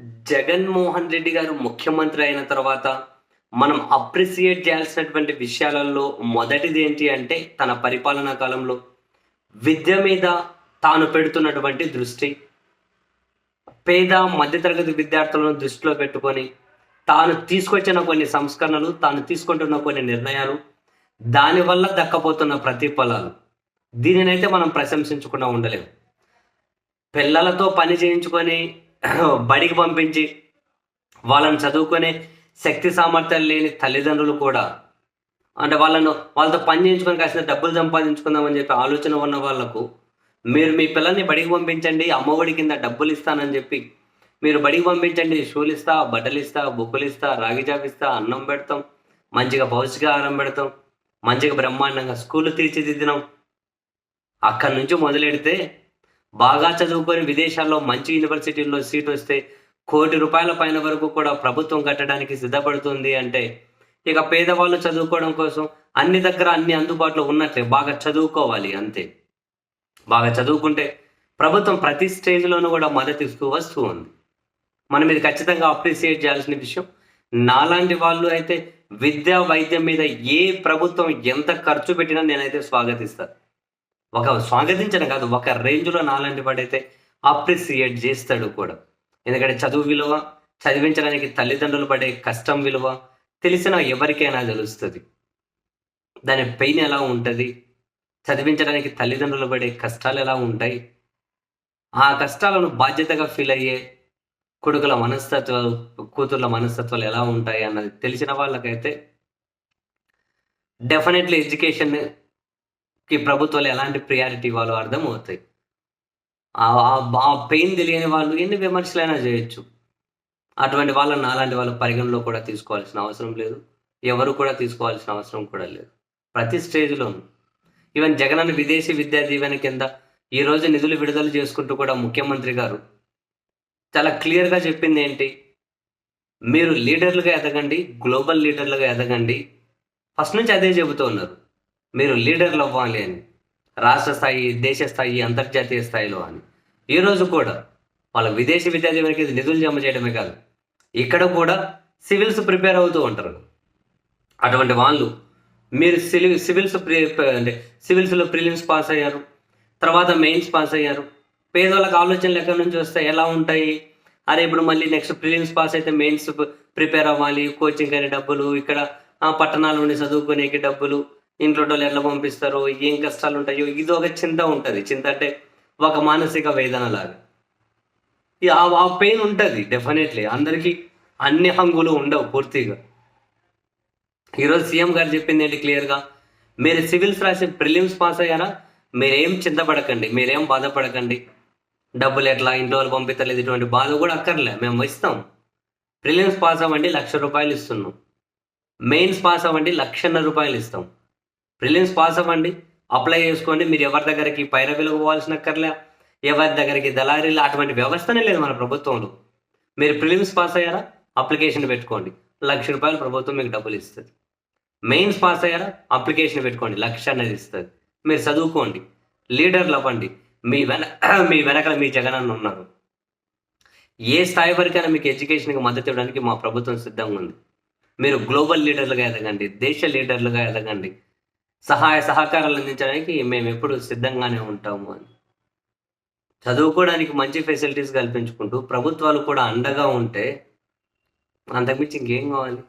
జగన్మోహన్ రెడ్డి గారు ముఖ్యమంత్రి అయిన తర్వాత మనం అప్రిసియేట్ చేయాల్సినటువంటి విషయాలలో మొదటిది ఏంటి అంటే తన పరిపాలనా కాలంలో విద్య మీద తాను పెడుతున్నటువంటి దృష్టి పేద మధ్యతరగతి విద్యార్థులను దృష్టిలో పెట్టుకొని తాను తీసుకొచ్చిన కొన్ని సంస్కరణలు తాను తీసుకుంటున్న కొన్ని నిర్ణయాలు దానివల్ల దక్కపోతున్న ప్రతిఫలాలు. దీనినైతే మనం ప్రశంసించకుండా ఉండలేము. పిల్లలతో పని చేయించుకొని బడికి పంపించి వాళ్ళని చదువుకునే శక్తి సామర్థ్యాలు లేని తల్లిదండ్రులు కూడా అంటే వాళ్ళను వాళ్ళతో పని చేయించుకొని కాసిన డబ్బులు సంపాదించుకుందామని చెప్పి ఆలోచన ఉన్న వాళ్ళకు మీరు మీ పిల్లల్ని బడికి పంపించండి అమ్మఒడి కింద డబ్బులు ఇస్తానని చెప్పి మీరు బడికి పంపించండి షూలు ఇస్తా బట్టలు ఇస్తా బుక్కులు ఇస్తా రాగి జాబ్ ఇస్తా అన్నం పెడతాం మంచిగా పౌష్టికాహారం పెడతాం మంచిగా బ్రహ్మాండంగా స్కూల్ తీర్చిదిద్దినాం. అక్కడి నుంచి మొదలెడితే బాగా చదువుకొని విదేశాల్లో మంచి యూనివర్సిటీల్లో సీట్ వస్తే కోటి రూపాయల పైన వరకు కూడా ప్రభుత్వం కట్టడానికి సిద్ధపడుతుంది అంటే ఇక పేదవాళ్ళు చదువుకోవడం కోసం అన్ని దగ్గర అన్ని అందుబాటులో ఉన్నట్లే బాగా చదువుకోవాలి అంతే. బాగా చదువుకుంటే ప్రభుత్వం ప్రతి స్టేజ్లోనూ కూడా మద్దతు ఇస్తూ వస్తూ ఉంది. మనం ఇది ఖచ్చితంగా అప్రిసియేట్ చేయాల్సిన విషయం నాలాంటి వాళ్ళు అయితే విద్యా వైద్యం మీద ఏ ప్రభుత్వం ఎంత ఖర్చు పెట్టినా నేనైతే స్వాగతిస్తాను ఒక స్వాగతించడం కాదు ఒక రేంజ్లో నాలాంటి వాడైతే అప్రిసియేట్ చేస్తాడు కూడా. ఎందుకంటే చదువు విలువ చదివించడానికి తల్లిదండ్రులు పడే కష్టం విలువ తెలిసిన ఎవరికైనా తెలుస్తుంది. దాని పెయిన్ ఎలా ఉంటుంది? చదివించడానికి తల్లిదండ్రులు పడే కష్టాలు ఎలా ఉంటాయి? ఆ కష్టాలను బాధ్యతగా ఫీల్ అయ్యే కొడుకుల మనస్తత్వాలు కూతుర్ల మనస్తత్వాలు ఎలా ఉంటాయి అన్నది తెలిసిన వాళ్ళకైతే డెఫినెట్లీ ఎడ్యుకేషన్ కి ప్రభుత్వాలు ఎలాంటి ప్రియారిటీ ఇవ్వాలో అర్థం అవుతాయి ఆ పెయిన్ తెలియని వాళ్ళు ఎన్ని విమర్శలైనా చేయొచ్చు. అటువంటి వాళ్ళని అలాంటి వాళ్ళు పరిగణలో కూడా తీసుకోవాల్సిన అవసరం లేదు. ఎవరు కూడా తీసుకోవాల్సిన అవసరం కూడా లేదు. ప్రతి స్టేజ్లోనూ ఈవెన్ జగనన్న విదేశీ విద్యా దీవెన కింద ఈ నిధులు విడుదల చేసుకుంటూ కూడా ముఖ్యమంత్రి గారు చాలా క్లియర్గా చెప్పింది ఏంటి? మీరు లీడర్లుగా ఎదగండి గ్లోబల్ లీడర్లుగా ఎదగండి. ఫస్ట్ నుంచి అదే చెబుతూ ఉన్నారు. మీరు లీడర్లు అవ్వాలి అని రాష్ట్ర స్థాయి దేశ స్థాయి అంతర్జాతీయ స్థాయిలో అని. ఈరోజు కూడా వాళ్ళ విదేశీ విద్యార్థులకి నిధులు జమ చేయడమే కాదు ఇక్కడ కూడా సివిల్స్ ప్రిపేర్ అవుతూ ఉంటారు. అటువంటి వాళ్ళు మీరు సివిల్ సివిల్స్ అంటే సివిల్స్లో ప్రిలిమ్స్ పాస్ అయ్యారు తర్వాత మెయిన్స్ పాస్ అయ్యారు. పేదవాళ్ళకి ఆలోచనలు ఎక్కడి నుంచి వస్తాయి ఎలా ఉంటాయి? అరే ఇప్పుడు మళ్ళీ నెక్స్ట్ ప్రిలిమ్స్ పాస్ అయితే మెయిన్స్ ప్రిపేర్ అవ్వాలి కోచింగ్ అనే డబ్బులు ఇక్కడ పట్టణాలు ఉండి చదువుకునేకి డబ్బులు ఇంట్లో వాళ్ళు ఎట్లా పంపిస్తారు? ఏం కష్టాలు ఉంటాయో? ఇది ఒక చింత ఉంటుంది. చింత అంటే ఒక మానసిక వేదన లాగా. ఆ పెయిన్ ఉంటుంది డెఫినెట్లీ అందరికీ అన్ని హంగులు ఉండవు పూర్తిగా. ఈరోజు సీఎం గారు చెప్పింది ఏంటి క్లియర్గా? మీరు సివిల్స్ రాసి ప్రిలిమ్స్ పాస్ అయ్యారా? మీరేం చింతపడకండి మీరేం బాధపడకండి. డబ్బులు ఎట్లా ఇంట్లో వాళ్ళు పంపించలేదు ఇటువంటి బాధ కూడా అక్కర్లే. మేము ఇస్తాం. ప్రిలిమ్స్ పాస్ అవ్వండి లక్ష రూపాయలు ఇస్తున్నాం. మెయిన్స్ పాస్ అవ్వండి లక్షన్నర రూపాయలు ఇస్తాం. ప్రిలిమ్స్ పాస్ అవ్వండి అప్లై చేసుకోండి. మీరు ఎవరి దగ్గరికి పైరవీలకు పోవాల్సిన అక్కర్లే ఎవరి దగ్గరికి దళారీలు అటువంటి వ్యవస్థనే లేదు మన ప్రభుత్వంలో. మీరు ప్రిలిమ్స్ పాస్ అయ్యారా? అప్లికేషన్ పెట్టుకోండి. లక్ష రూపాయలు ప్రభుత్వం మీకు డబ్బులు ఇస్తుంది. మెయిన్స్ పాస్ అయ్యారా? అప్లికేషన్ పెట్టుకోండి. లక్ష అనేది ఇస్తుంది. మీరు చదువుకోండి. లీడర్లు అవ్వండి. మీ వెన మీ వెనకాల మీ జగన్ అన్న ఉన్నారు. ఏ స్థాయి వరకైనా మీకు ఎడ్యుకేషన్కి మద్దతు ఇవ్వడానికి మా ప్రభుత్వం సిద్ధంగా ఉంది. మీరు గ్లోబల్ లీడర్లుగా ఎదగండి. దేశ లీడర్లుగా ఎదగండి. సహాయ సహకారాలు అందించడానికి మేము ఎప్పుడు సిద్ధంగానే ఉంటాము అని. చదువుకోవడానికి మంచి ఫెసిలిటీస్ కల్పించుకుంటూ ప్రభుత్వాలు కూడా అండగా ఉంటే అంతకుమించి ఇంకేం కావాలి?